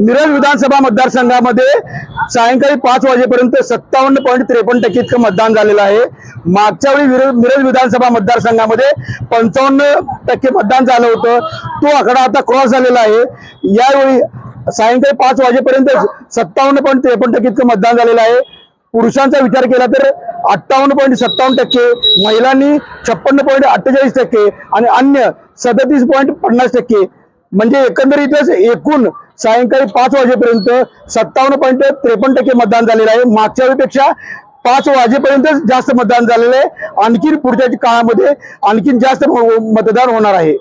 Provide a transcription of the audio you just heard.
मिरज विधानसभा मतदारसंघामध्ये सायंकाळी पाच वाजेपर्यंत सत्तावन्न पॉईंट त्रेपन्न टक्के इतकं मतदान झालेलं आहे. मागच्या वेळी मिरज विधानसभा मतदारसंघामध्ये पंचावन्न टक्के मतदान झालं होतं. तो आकडा आता क्रॉस झालेला आहे. यावेळी सायंकाळी पाच वाजेपर्यंत सत्तावन्न पॉईंट त्रेपन्न टक्के इतकं मतदान झालेलं आहे. पुरुषांचा विचार केला तर अठ्ठावन्न पॉईंट सत्तावन्न टक्के महिलांनी छप्पन्न पॉईंट अठ्ठेचाळीस टक्के आणि अन्य सदतीस पॉईंट पन्नास टक्के म्हणजे एकंदरीतच एकूण सायंकाळी पाच वाजेपर्यंत सत्तावन्न पॉईंट त्रेपन्न टक्के मतदान झालेलं आहे. मागच्या वेळेपेक्षा पाच वाजेपर्यंत जास्त मतदान झालेलं आहे. आणखीन पुढच्या काळामध्ये आणखीन जास्त मतदान होणार आहे.